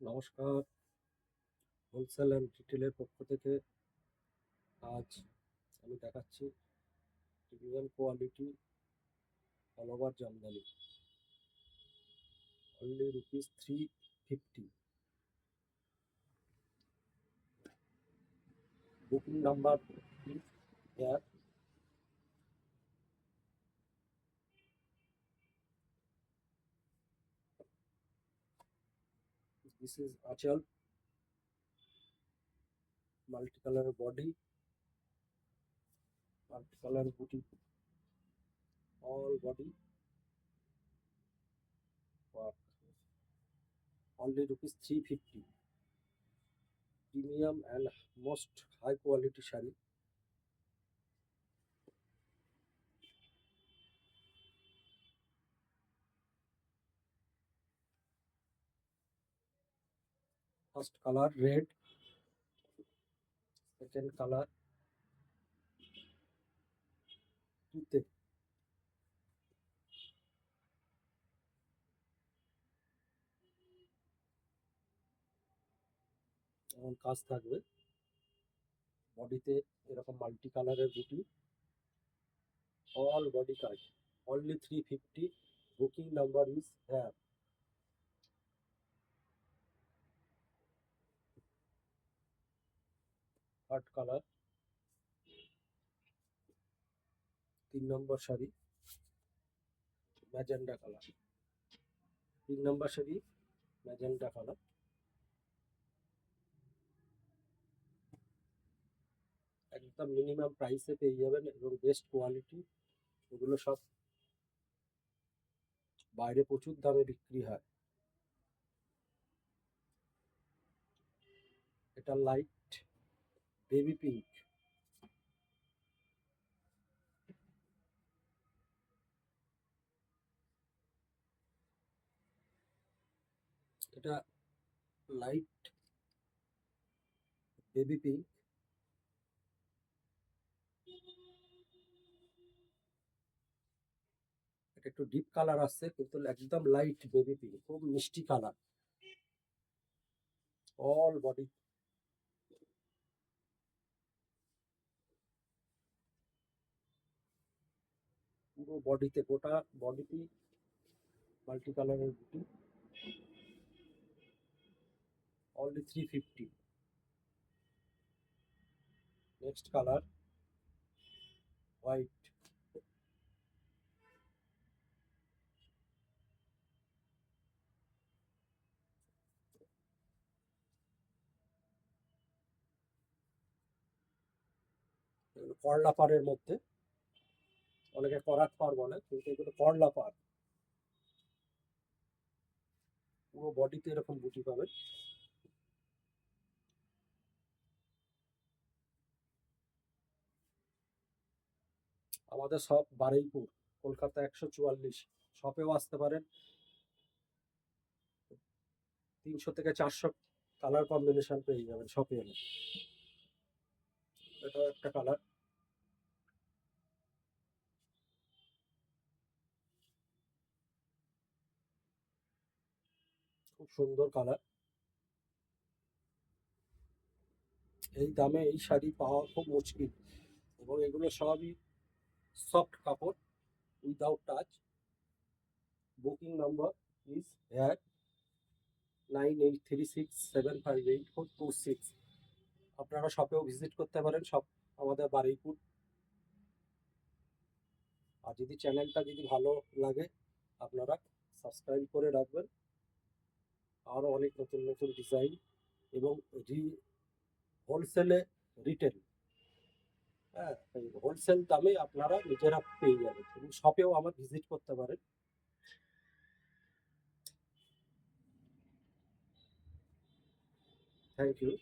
নমস্কার। Wholesale and রিটেলের পক্ষ থেকে আজ আমি দেখাচ্ছি premium quality all over Jamdani. Only rupees three fifty booking number there this is achal multicolor body multicolor booty all body work only rupees 350 premium and most high quality shari first color, red. Second color. তুতে এমন কাজ থাকবে। বডিতে এরকম multi কালারের বুটি all body কাজ only three fifty booking number is হ্যাঁ থার্ড কালার তিন নম্বর শাড়ি ম্যাজেন্ডা কালার তিন নম্বর শাড়ি ম্যাজেন্ডা কালার একদম মিনিমাম প্রাইসে পেয়ে যাবেন এবং বেস্ট কোয়ালিটি এগুলো সব বাইরে প্রচুর দামে বিক্রি হয়। এটা লাইট বেবি পিঙ্ক। এটা লাইট বেবি পিঙ্ক। এটা একটু ডিপ কালার আসছে, কিন্তু একদম লাইট বেবি পিঙ্ক, খুব মিষ্টি কালার। অল বডি পুরো বডিতে গোটা বডিতে মাল্টি কালারের বুটি only 350 next color, white এগুলো করলা পাড়ের মধ্যে। অনেকে করাত পাড় বলে, কিন্তু এগুলো করলা পাড় পুরো বডিতে এরকম বুটি পাবেন আমাদের সব বারুইপুর, কলকাতা একশো চুয়াল্লিশ শপেও আসতে পারেন। তিনশো থেকে চারশো কালার কম্বিনেশন পেয়ে যাবেন শপে এলে। এটাও একটা কালার খুব সুন্দর কালার এই দামে এই শাড়ি পাওয়া খুব মুশকিল এবং এগুলো সবই সফট কাপড় without touch booking number is here nine eight three six seven five eight four two six আপনারা শপেও ভিজিট করতে পারেন সব আমাদের বারুইপুর। আর যদি চ্যানেলটা যদি ভালো লাগে, আপনারা সাবস্ক্রাইব করে রাখবেন। আরও অনেক নতুন নতুন ডিজাইন এবং রি হোলসেলে রিটেল হ্যাঁ হোলসেল দামে আপনারা নিজেরা পেয়ে যাবেন এবং শপেও আমার ভিজিট করতে পারেন। Thank you